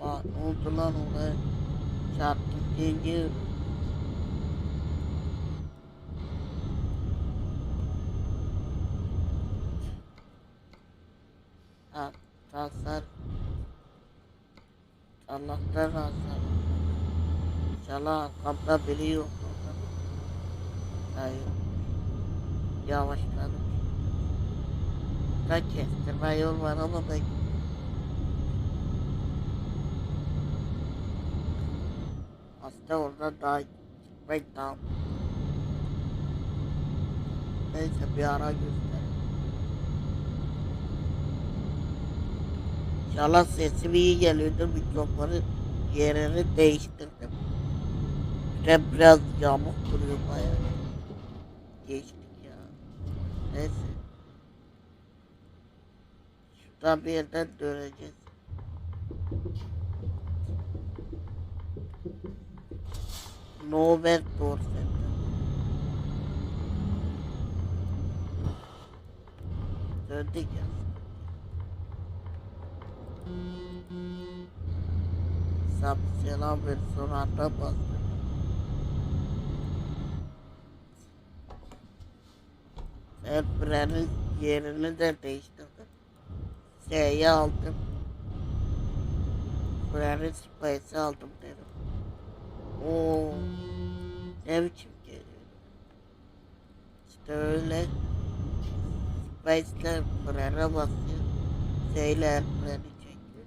Ne oldu lan oraya? Çarptım deyince Ha, hasar Allah'tan hasar İnşallah arkamda biri yok. Hayır. Yavaşladım. Da kestirme yol var ama da Aslında orada daha daha Neyse bir ara göster. İnşallah sesim iyi geliyordur mikrofonu yerini değiştirdim. De biraz yamuk duruyor bayağı. Geçtik ya. Neyse. Şuradan bir yerden döneceğiz. Nowhere Door Center. Döndük ya. Sab selam ver sonra anda bastım. Ben frenin yerini de değiştirdim. S'yi aldım. Frenin space'i aldım dedim. Oo, ne biçim geliyor. İşte öyle. Space'le frene basıyor. El freni çekiyor.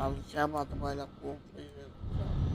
Alışamadım hala komple.